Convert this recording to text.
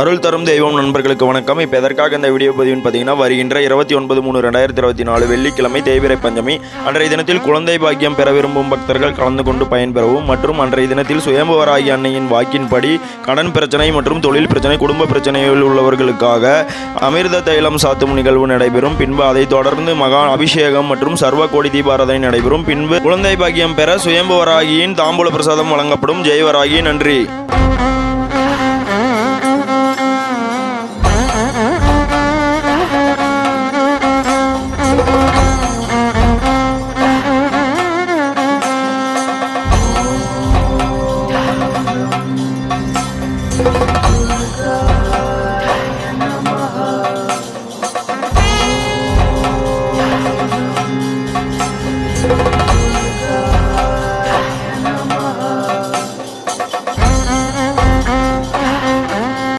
அருள் தரும் தெய்வம் நண்பர்களுக்கு வணக்கம். இப்போ எதற்காக இந்த வீடியோ பதிவுன்னு பார்த்தீங்கன்னா வருகின்ற இருபத்தி ஒன்பது மூணு ரெண்டாயிரத்தி இருபத்தி நாலு வெள்ளிக்கிழமை தேய்பிரை பஞ்சமி. அன்றைய தினத்தில் குழந்தை பாக்கியம் பெற விரும்பும் பக்தர்கள் கலந்து கொண்டு பயன்பெறவும் மற்றும் அன்றைய தினத்தில் சுயம்புவராகி அன்னையின் வாக்கின்படி கடன் பிரச்சனை மற்றும் தொழில் பிரச்சனை குடும்ப பிரச்சனையில் உள்ளவர்களுக்காக அமிர்த தைலம் சாத்தும் நிகழ்வு நடைபெறும். பின்பு அதைத் தொடர்ந்து மகா அபிஷேகம் மற்றும் சர்வ கோடி தீபாரதனை நடைபெறும். பின்பு குழந்தை பாக்கியம் பெற சுயம்புவராகியின் தாம்பூல பிரசாதம் வழங்கப்படும். ஜெயவராகி நன்றி.